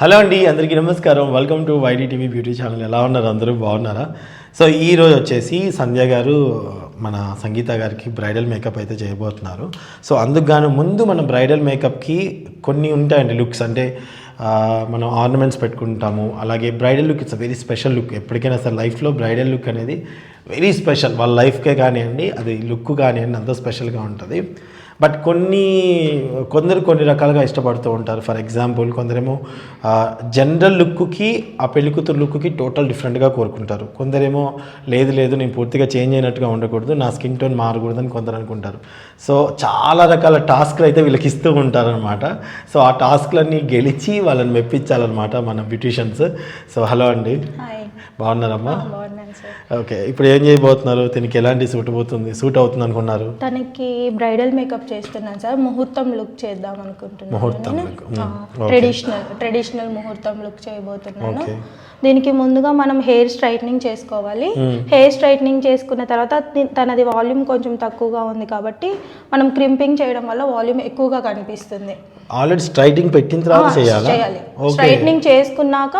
Hello అండి అందరికీ నమస్కారం. Welcome to YD TV beauty channel ఎలా ఉన్నారు అందరూ? బాగున్నారా? సో ఈ రోజు వచ్చేసి సంధ్య గారు మన సంగీత గారికి బ్రైడల్ మేకప్ అయితే చేయబోతున్నారు. సో అందుకు గాను ముందు మన బ్రైడల్ మేకప్కి కొన్ని ఉంటాయండి లుక్స్. అంటే మనం ఆర్నమెంట్స్ పెట్టుకుంటాము. అలాగే bridal look it's very special look. ఎప్పటికైనా సరే లైఫ్లో బ్రైడల్ లుక్ అనేది వెరీ స్పెషల్. వాళ్ళ లైఫ్కే కానివ్వండి అది లుక్ కానివ్వండి అంత స్పెషల్గా ఉంటుంది. బట్ కొన్ని కొందరు కొన్ని రకాలుగా ఇష్టపడుతూ ఉంటారు. ఫర్ ఎగ్జాంపుల్ కొందరేమో జనరల్ లుక్కి ఆ పెళ్ళికూతురు లుక్కి టోటల్ డిఫరెంట్గా కోరుకుంటారు. కొందరేమో లేదు లేదు నేను పూర్తిగా చేంజ్ అయినట్టుగా ఉండకూడదు నా స్కిన్ టోన్ మారకూడదని కొందరు అనుకుంటారు. సో చాలా రకాల టాస్క్లు అయితే వీళ్ళకి ఇస్తూ ఉంటారనమాట సో ఆ టాస్క్లన్నీ గెలిచి వాళ్ళని మెప్పించాలన్నమాట మన బ్యూటిషియన్స్. సో హలో అండి. బాగున్నారమ్మా? ఓకే ఇప్పుడు ఏం చేయబోతున్నారు? దీనికి ఎలాంటి సూట్ పోతుంది సూట్ అవుతుంది అనుకున్నారు? తనకి బ్రైడల్ మేకప్ చేస్తున్నాను సార్. ముహూర్తం లుక్ చేద్దాం అనుకుంటున్నాను. ట్రెడిషనల్ ట్రెడిషనల్ ముహూర్తం లుక్ చేయబోతున్నాను. దీనికి ముందుగా మనం హెయిర్ స్ట్రైట్నింగ్ చేసుకోవాలి. హెయిర్ స్ట్రైట్నింగ్ చేసుకున్న తర్వాత తనది వాల్యూమ్ కొంచెం తక్కువగా ఉంది కాబట్టి మనం క్రింపింగ్ చేయడం వల్ల వాల్యూమ్ ఎక్కువగా కనిపిస్తుంది. ఆల్రెడీ స్ట్రైటింగ్ పెట్టిన తర్వాత చేయాలా? స్ట్రైట్నింగ్ చేసుకున్నాక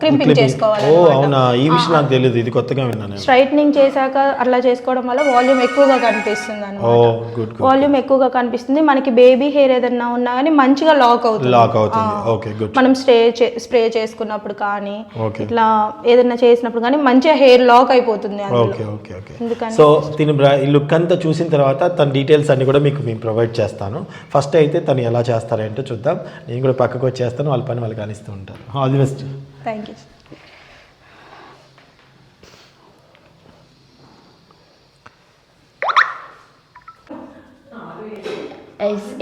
క్రింపింగ్ చేసుకోవాలి అవునా? ఈ విషయం నాకు తెలియదు ఇది కొత్తగా విన్నాను నేను. స్ట్రైట్నింగ్ చేశాక అట్లా చేసుకోవడం వల్ల వాల్యూమ్ ఎక్కువగా కనిపిస్తుంది అనమాట వాల్యూమ్ ఎక్కువగా కనిపిస్తుంది. మనకి బేబీ హెయిర్ ఏదన్నా ఉన్నా కానీ మంచిగా లాక్ అవుతుంది. లాక్ అవుతుంది. Okay good. మనం స్ప్రే స్ప్రే చేసుకున్నప్పుడు కానీ ఇట్లా ఏదైనా చేసినప్పుడు కానీ మంచిగా హెయిర్ లాక్ అయిపోతుంది ఓకే ఓకే ఓకే సో దీని ఈ లుక్ అంతా చూసిన తర్వాత తన డీటెయిల్స్ అన్ని కూడా మీకు మేము ప్రొవైడ్ చేస్తాను. ఫస్ట్ అయితే తను ఎలా చేస్తారేంటో చూద్దాం. నేను కూడా పక్కకు వచ్చేస్తాను వాళ్ళ పని వాళ్ళు కానిస్తూ ఉంటారు. All the best thank you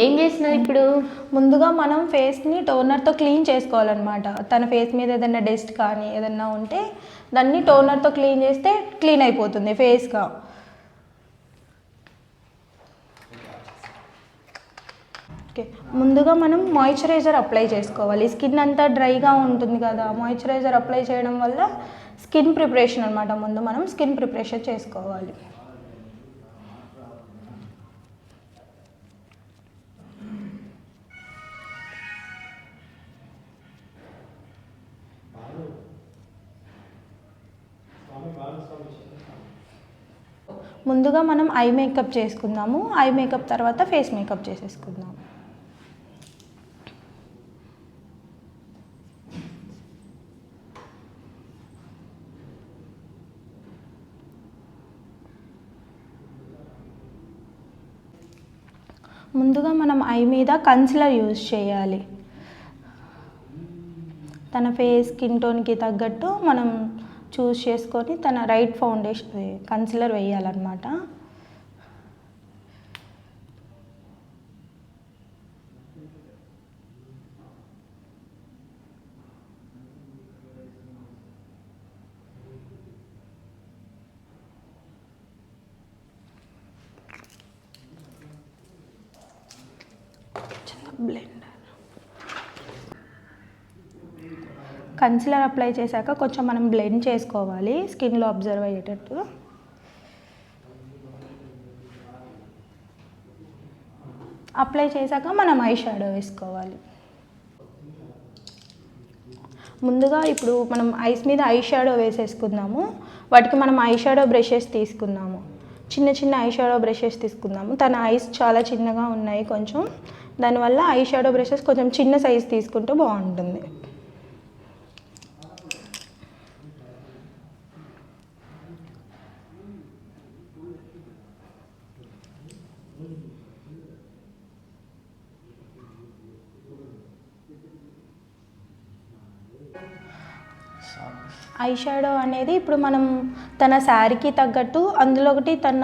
ఏం చేస్తున్నావు ఇప్పుడు? ముందుగా మనం ఫేస్ని టోనర్తో క్లీన్ చేసుకోవాలన్నమాట. తన ఫేస్ మీద ఏదైనా డస్ట్ కానీ ఏదైనా ఉంటే దాన్ని టోనర్తో క్లీన్ చేస్తే క్లీన్ అయిపోతుంది ఫేస్గా ఓకే ముందుగా మనం మాయిశ్చరైజర్ అప్లై చేసుకోవాలి. స్కిన్ అంతా డ్రైగా ఉంటుంది కదా మాయిశ్చరైజర్ అప్లై చేయడం వల్ల స్కిన్ ప్రిపరేషన్ అనమాట ముందు మనం స్కిన్ ప్రిపరేషన్ చేసుకోవాలి. ముందుగా మనం ఐ మేకప్ చేసుకుందాము. ఐ మేకప్ తర్వాత ఫేస్ మేకప్ చేసేసుకుందాము ముందుగా మనం ఐ మీద కన్సిలర్ యూజ్ చేయాలి. తన ఫేస్ స్కిన్ టోన్కి తగ్గట్టు మనం చూస్ చేసుకొని తన రైట్ ఫౌండేషన్ కన్సిలర్ వేయాలన్నమాట. కన్సిలర్ అప్లై చేశాక కొంచెం మనం బ్లెండ్ చేసుకోవాలి. స్కిన్లో అబ్జర్వ్ అయ్యేటట్టు. అప్లై చేశాక మనం ఐ షాడో వేసుకోవాలి. ముందుగా ఇప్పుడు మనం ఐస్ మీద ఐ షాడో వేసేసుకుందాము. వాటికి మనం ఐ షాడో బ్రషెస్ తీసుకుందాము. చిన్న చిన్న ఐ షాడో బ్రషెస్ తీసుకుందాము. తన ఐస్ చాలా చిన్నగా ఉన్నాయి కొంచెం. దానివల్ల ఐ షాడో బ్రషెస్ కొంచెం చిన్న సైజ్ తీసుకుంటే బాగుంటుంది. ఐ షాడో అనేది ఇప్పుడు మనం తన శారీకి తగ్గట్టు అందులో ఒకటి తన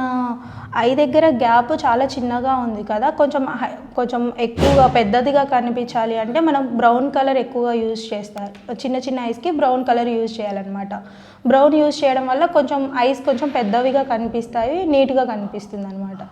ఐ దగ్గర గ్యాప్ చాలా చిన్నగా ఉంది కదా. కొంచెం హై- కొంచెం ఎక్కువగా పెద్దదిగా కనిపించాలి అంటే మనం బ్రౌన్ కలర్ ఎక్కువగా యూజ్ చేస్తారు. చిన్న చిన్న ఐస్కి బ్రౌన్ కలర్ యూజ్ చేయాలన్నమాట. బ్రౌన్ యూజ్ చేయడం వల్ల కొంచెం ఐస్ కొంచెం పెద్దవిగా కనిపిస్తాయి నీట్గా కనిపిస్తుంది అనమాట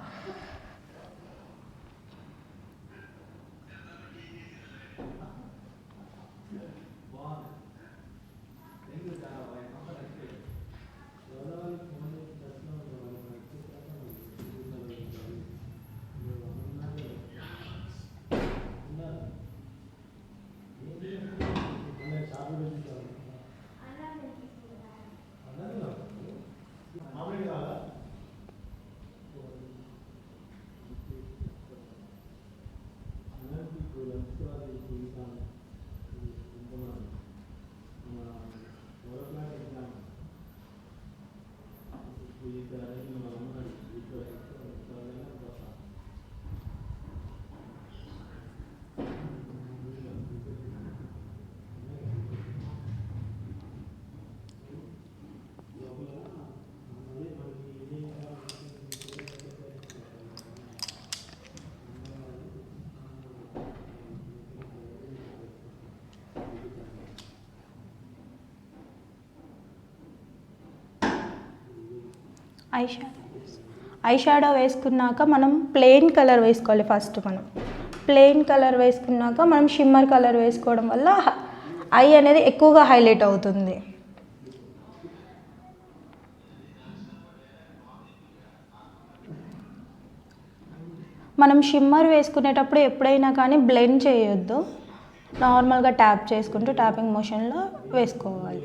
Thank you. Eye shadow eye shadow వేసుకున్నాక మనం ప్లెయిన్ కలర్ వేసుకోవాలి ఫస్ట్ మనం. ప్లెయిన్ కలర్ వేసుకున్నాక మనం షిమ్మర్ కలర్ వేసుకోవడం వల్ల ఐ అనేది ఎక్కువగా హైలైట్ అవుతుంది. మనం షిమ్మర్ వేసుకునేటప్పుడు ఎప్పుడైనా కానీ బ్లెండ్ చేయొద్దు. నార్మల్గా ట్యాప్ చేసుకుంటూ ట్యాపింగ్ మోషన్లో వేసుకోవాలి.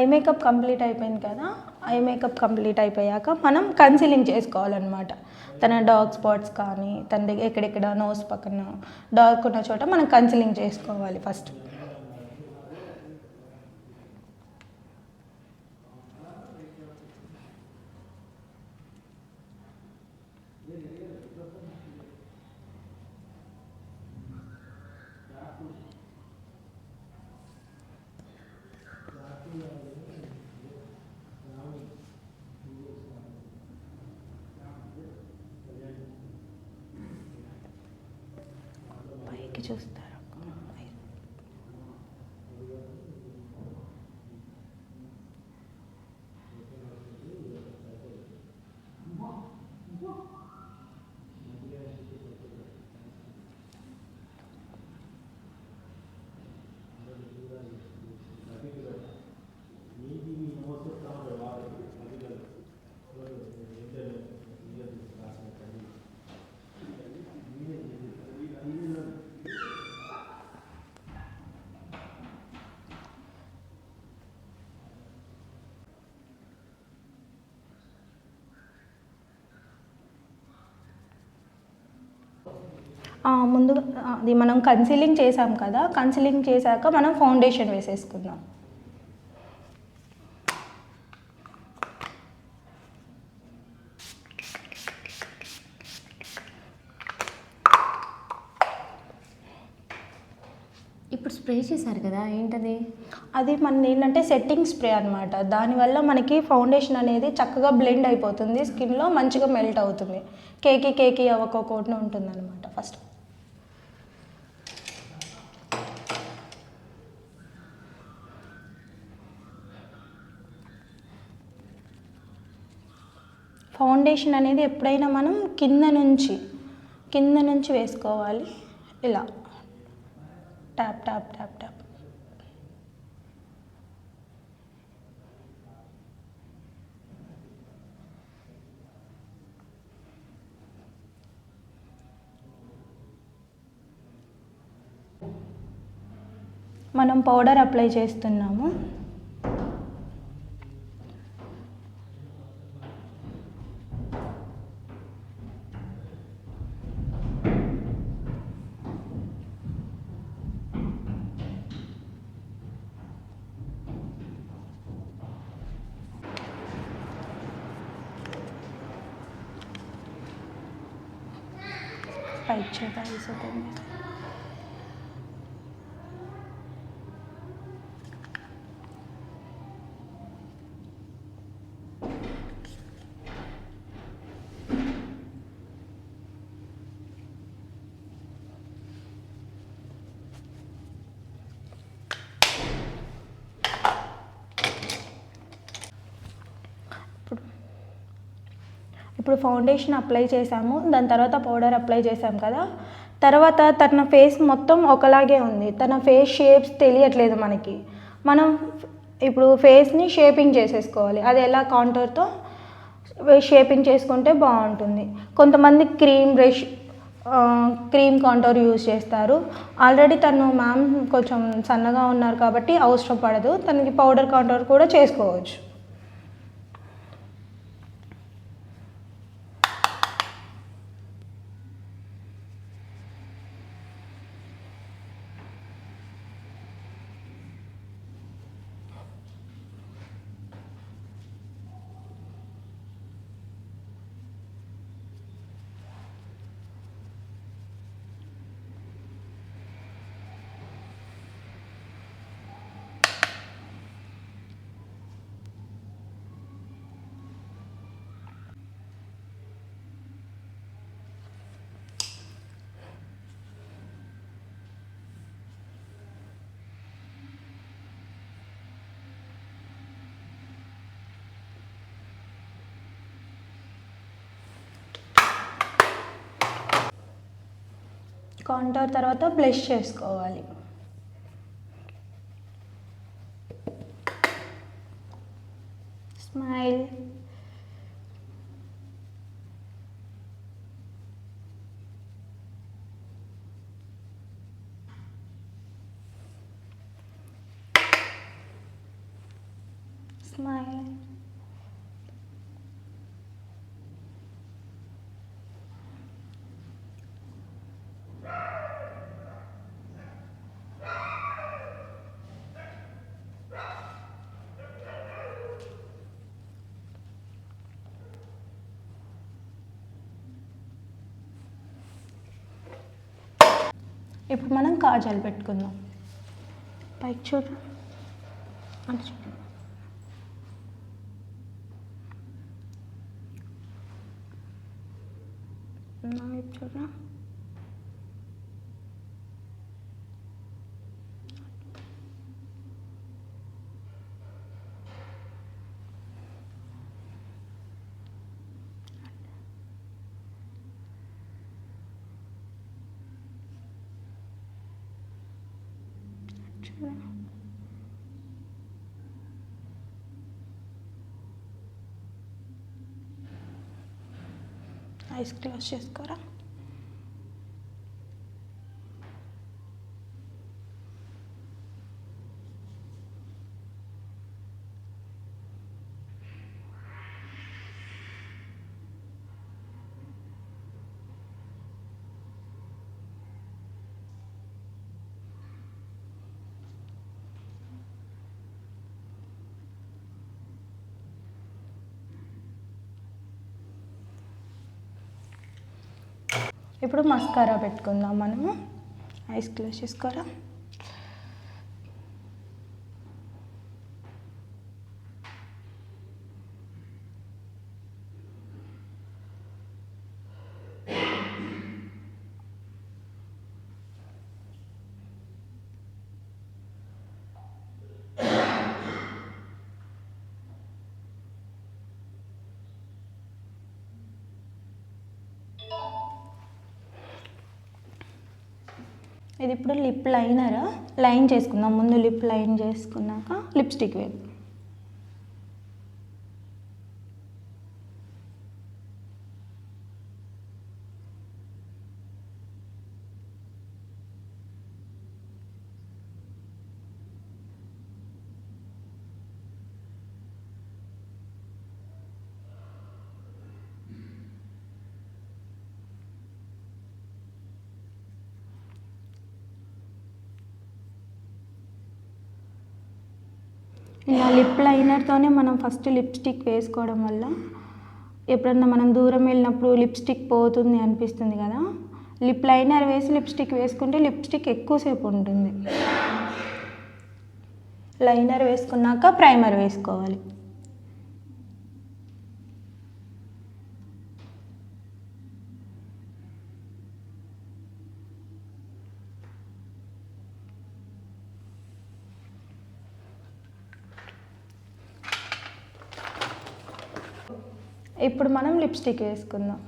ఐ మేకప్ కంప్లీట్ అయిపోయింది కదా ఐ మేకప్ కంప్లీట్ అయిపోయాక మనం కన్సిలింగ్ చేసుకోవాలన్నమాట. తన డార్క్ స్పాట్స్ కానీ తన దగ్గర ఎక్కడెక్కడ నోస్ పక్కన డార్క్ ఉన్న చోట మనం కన్సిలింగ్ చేసుకోవాలి ఫస్ట్. ముందు అది మనం కన్సీలింగ్ చేసాం కదా కన్సీలింగ్ చేశాక మనం ఫౌండేషన్ వేసేసుకుందాం. ఇప్పుడు స్ప్రే చేశారు కదా ఏంటది? అది మన ఏంటంటే సెట్టింగ్ స్ప్రే అనమాట దానివల్ల మనకి ఫౌండేషన్ అనేది చక్కగా బ్లెండ్ అయిపోతుంది స్కిన్లో మంచిగా మెల్ట్ అవుతుంది. కేకి కేకి అవ్వకోకుండా ఉంటుంది అనమాట ఫస్ట్ ఫౌండేషన్ అనేది ఎప్పుడైనా మనం కింద నుంచి కింద నుంచి వేసుకోవాలి. ఇలా. Tap tap tap tap. మనం పౌడర్ అప్లై చేస్తున్నాము. ఇప్పుడు ఫౌండేషన్ అప్లై చేసాము దాని తర్వాత పౌడర్ అప్లై చేసాం కదా. తర్వాత తన ఫేస్ మొత్తం ఒకలాగే ఉంది. తన ఫేస్ షేప్స్ తెలియట్లేదు మనకి. మనం ఇప్పుడు ఫేస్ని షేపింగ్ చేసేసుకోవాలి. అది ఎలా కాంటర్తో షేపింగ్ చేసుకుంటే బాగుంటుంది. కొంతమంది cream brush cream contour use చేస్తారు. ఆల్రెడీ తను మ్యామ్ కొంచెం సన్నగా ఉన్నారు కాబట్టి అవసరం పడదు తనకి పౌడర్ కాంటోర్ కూడా చేసుకోవచ్చు. కాంటోర్ తర్వాత బ్లెష్ చేసుకోవాలి. స్మైల్ స్మైల్ ఇప్పుడు మనం కాజాలు పెట్టుకుందాం. పైకి చూడు. అటు చూడు. చూడరా వైపు చూడు చూడు ఐస్ క్లోజ్ చేసుకోరా? ఇప్పుడు మస్కారా పెట్టుకుందాం మనము. ఐస్ క్లోజ్ చేసుకోరా ఇది ఇప్పుడు లిప్ లైనర్? లైన్ చేసుకుందాం. ముందు లిప్ లైన్ చేసుకున్నాక లిప్స్టిక్ వేపు. ఇలా లిప్ లైనర్తోనే మనం ఫస్ట్ లిప్స్టిక్ వేసుకోవడం వల్ల ఎప్పుడన్నా మనం దూరం వెళ్ళినప్పుడు లిప్స్టిక్ పోతుంది అనిపిస్తుంది కదా. లిప్ లైనర్ వేసి లిప్స్టిక్ వేసుకుంటే లిప్స్టిక్ ఎక్కువసేపు ఉంటుంది. లైనర్ వేసుకున్నాక ప్రైమర్ వేసుకోవాలి. ఇప్పుడు మనం లిప్స్టిక్ వేసుకుందాం.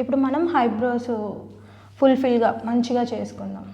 ఇప్పుడు మనం హైబ్రోస్ ఫుల్ఫిల్గా మంచిగా చేసుకుందాం.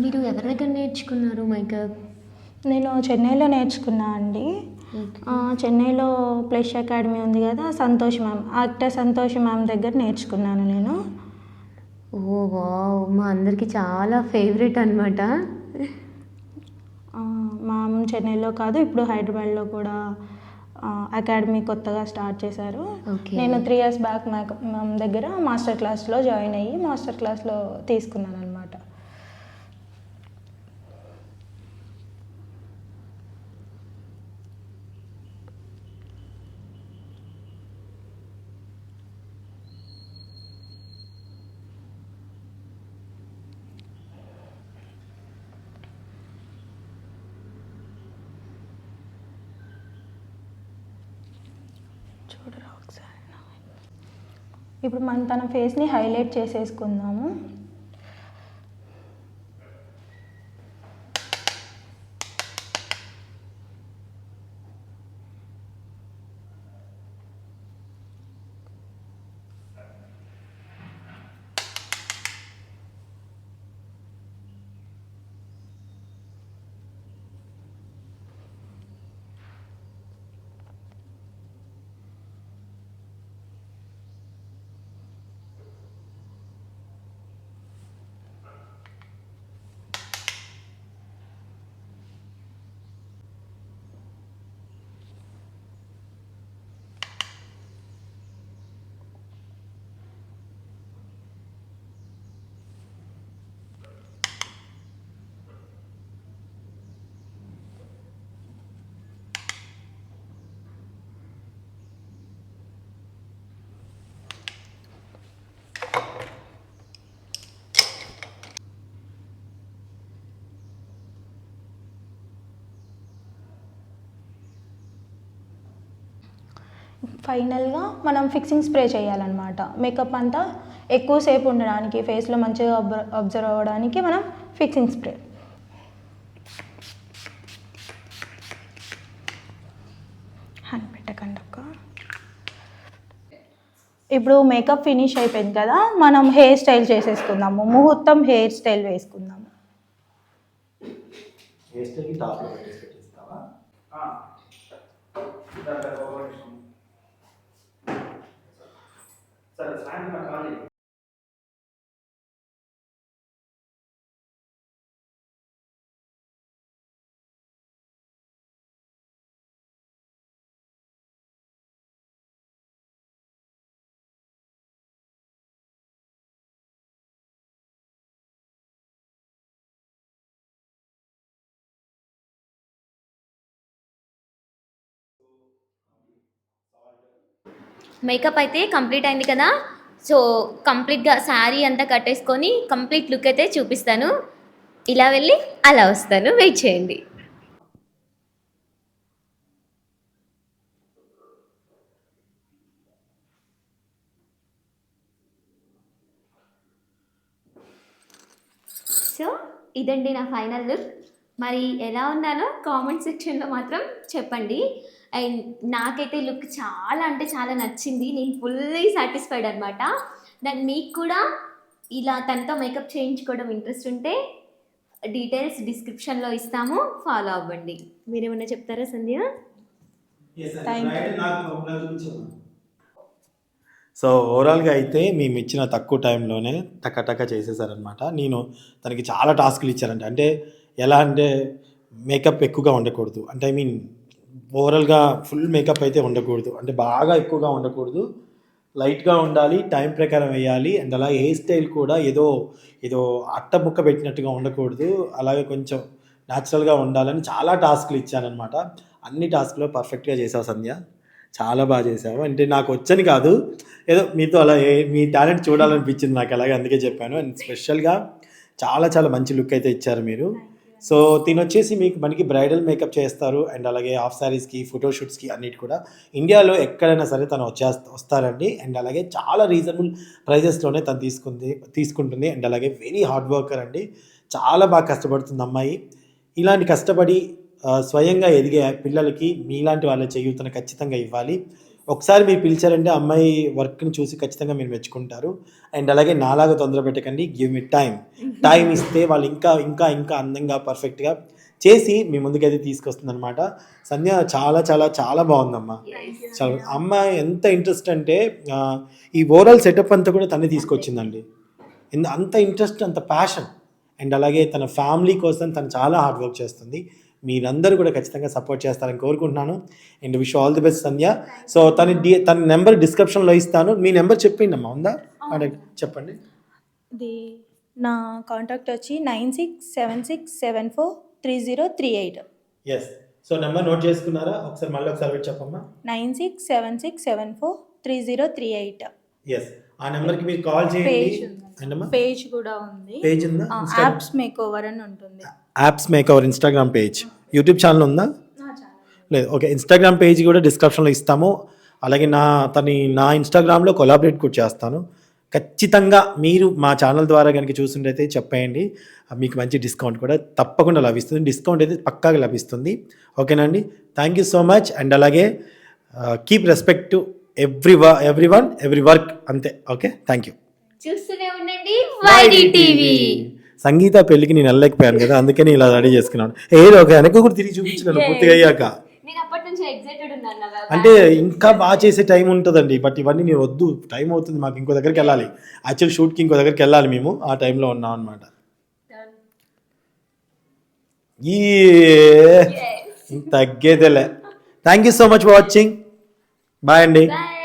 మీరు ఎవరి దగ్గర నేర్చుకున్నారు మేకప్ నేను చెన్నైలో నేర్చుకున్నా అండి. చెన్నైలో ప్లస్ అకాడమీ ఉంది కదా Santosh ma'am actor Santosh ma'am దగ్గర నేర్చుకున్నాను నేను. Oh wow. మా అందరికి చాలా ఫేవరెట్ అనమాట మ్యామ్ చెన్నైలో కాదు ఇప్పుడు హైదరాబాద్లో కూడా అకాడమీ కొత్తగా స్టార్ట్ చేశారు. నేను త్రీ ఇయర్స్ బ్యాక్ మ్యామ్ దగ్గర మాస్టర్ క్లాస్లో జాయిన్ అయ్యి మాస్టర్ క్లాస్లో తీసుకున్నాను అనమాట చూడరా ఒకసారి ఇప్పుడు మనం తన ఫేస్ని హైలైట్ చేసేసుకుందాము. ఫైనల్గా మనం ఫిక్సింగ్ స్ప్రే చేయాలన్నమాట. మేకప్ అంతా ఎక్కువసేపు ఉండడానికి ఫేస్లో మంచిగా అబ్జర్వ్ అవ్వడానికి మనం ఫిక్సింగ్ స్ప్రే హ్యాండ్ పెట్టకండి అక్క. ఇప్పుడు మేకప్ ఫినిష్ అయిపోయింది కదా మనం హెయిర్ స్టైల్ చేసేసుకుందాము. ముహూర్తం హెయిర్ స్టైల్ వేసుకుందాము. 在产品上管理。మేకప్ అయితే కంప్లీట్ అయింది కదా. సో కంప్లీట్గా శారీ అంతా కట్టేసుకొని కంప్లీట్ లుక్ అయితే చూపిస్తాను. ఇలా వెళ్ళి అలా వస్తాను. వెయిట్ చేయండి. సో ఇదండి నా ఫైనల్ లుక్ మరి ఎలా ఉన్నానో కామెంట్ సెక్షన్లో మాత్రం చెప్పండి. అండ్ నాకైతే లుక్ చాలా అంటే చాలా నచ్చింది. నేను ఫుల్లీ సాటిస్ఫైడ్ అనమాట దాన్ని మీకు కూడా ఇలా తనతో మేకప్ చేయించుకోవడం ఇంట్రెస్ట్ ఉంటే డీటెయిల్స్ డిస్క్రిప్షన్లో ఇస్తాము. ఫాలో అవ్వండి. మీరేమన్నా చెప్తారా సంధ్య? సో ఓవరాల్గా అయితే మేము ఇచ్చిన తక్కువ టైంలోనే టక చేసేసారనమాట నేను తనకి చాలా టాస్క్లు ఇచ్చారంట అంటే ఎలా అంటే మేకప్ ఎక్కువగా ఉండకూడదు. అంటే ఐ మీన్ ఓవరాల్గా ఫుల్ మేకప్ అయితే ఉండకూడదు. అంటే బాగా ఎక్కువగా ఉండకూడదు. లైట్గా ఉండాలి టైం ప్రకారం వేయాలి అండ్ అలాగే హెయిర్ స్టైల్ కూడా ఏదో ఏదో అట్ట ముక్క పెట్టినట్టుగా ఉండకూడదు. అలాగే కొంచెం న్యాచురల్గా ఉండాలని చాలా టాస్క్లు ఇచ్చానమాట అన్ని టాస్క్లో పర్ఫెక్ట్గా చేసావు సంధ్య. చాలా బాగా చేసావు. అంటే నాకు వచ్చని కాదు. ఏదో మీతో అలా ఏ- మీ టాలెంట్ చూడాలనిపించింది నాకు అలాగే అందుకే చెప్పాను. అండ్ స్పెషల్గా చాలా చాలా మంచి లుక్ అయితే ఇచ్చారు మీరు. సో తిని వచ్చేసి మీకు మనకి బ్రైడల్ మేకప్ చేస్తారు అండ్ అలాగే హాఫ్ శారీస్కి ఫోటోషూట్స్కి అన్నిటి కూడా. ఇండియాలో ఎక్కడైనా సరే తను వచ్చే వస్తారండి. అండ్ అలాగే చాలా రీజనబుల్ ప్రైజెస్లోనే తను తీసుకుంది తీసుకుంటుంది. అండ్ అలాగే వెరీ హార్డ్ వర్కర్ అండి. చాలా బాగా కష్టపడుతుంది అమ్మాయి. ఇలాంటి కష్టపడి స్వయంగా ఎదిగే పిల్లలకి మీలాంటి వాళ్ళ చేయూతను ఖచ్చితంగా ఇవ్వాలి. ఒకసారి మీరు పిలిచారంటే అమ్మాయి వర్క్ని చూసి ఖచ్చితంగా మీరు మెచ్చుకుంటారు. అండ్ అలాగే నాలాగా తొందర పెట్టకండి. గివ్ మీ టైం టైం ఇస్తే వాళ్ళు ఇంకా ఇంకా ఇంకా అందంగా పర్ఫెక్ట్గా చేసి మీ ముందుకైతే తీసుకొస్తుంది అనమాట సంధ్య చాలా చాలా చాలా బాగుందమ్మా. చాలా అమ్మ ఎంత ఇంట్రెస్ట్ అంటే ఈ ఓవరాల్ సెటప్ అంతా కూడా తనే తీసుకొచ్చిందండి. అంత ఇంట్రెస్ట్ అంత ప్యాషన్ అండ్ అలాగే తన ఫ్యామిలీ కోసం తను చాలా హార్డ్ వర్క్ చేస్తుంది. మీరందరూ కూడా ఖచ్చితంగా సపోర్ట్ చేస్తారని కోరుకుంటున్నాను. And wish all the best Sandhya. So తన డి తన నెంబర్ డిస్క్రిప్షన్లో ఇస్తాను. మీ నెంబర్ చెప్పిండి అమ్మా ఉందా? చెప్పండి. ఇది నా కాంటాక్ట్ వచ్చి nine six seven six seven four three zero three eight. Yes so number note చేసుకున్నారా? ఒకసారి మళ్ళీ ఒకసారి చెప్పమ్మా. Nine six seven six seven four three zero three eight. Yes ఆ నెంబర్కి మీరు కాల్ చేయండి. పేజ్ కూడా ఉంది. పేజ్ ఉందా? యాప్స్ మేక్ ఓవర్ అని ఉంటుంది. Apps makeover Instagram page YouTube channel ఉందా లేదు. ఓకే ఇన్స్టాగ్రామ్ పేజ్ కూడా డిస్క్రిప్షన్లో ఇస్తాము. అలాగే నా తని నా ఇన్స్టాగ్రామ్లో కొలాబరేట్ కూడా చేస్తాను. ఖచ్చితంగా మీరు మా ఛానల్ ద్వారా కనుక చూస్తుండైతే చెప్పేయండి. మీకు మంచి డిస్కౌంట్ కూడా తప్పకుండా లభిస్తుంది. డిస్కౌంట్ అయితే పక్కాగా లభిస్తుంది. ఓకేనా అండి thank you so much and అలాగే keep respect to every everyone every work అంతే. ఓకే? థ్యాంక్ యూ చూస్తూనే ఉండండి. వైడి టీవీ సంగీత పెళ్ళికి నేను వెళ్ళలేకపోయాను కదా అందుకని ఇలా రెడీ చేసుకున్నాను. ఏదో ఒక వెనక కూడా తిరిగి చూపించినాను పూర్తిగా అయ్యాక. అంటే ఇంకా బాగా చేసే టైం ఉంటుందండి బట్ ఇవన్నీ నేను వద్దు టైం అవుతుంది మాకు ఇంకో దగ్గరికి వెళ్ళాలి. యాక్చువల్ షూట్కి ఇంకో దగ్గరికి వెళ్ళాలి మేము ఆ టైంలో ఉన్నాం అనమాట ఈ తగ్గేదేలే. Thank you so much for watching bye అండి Bye.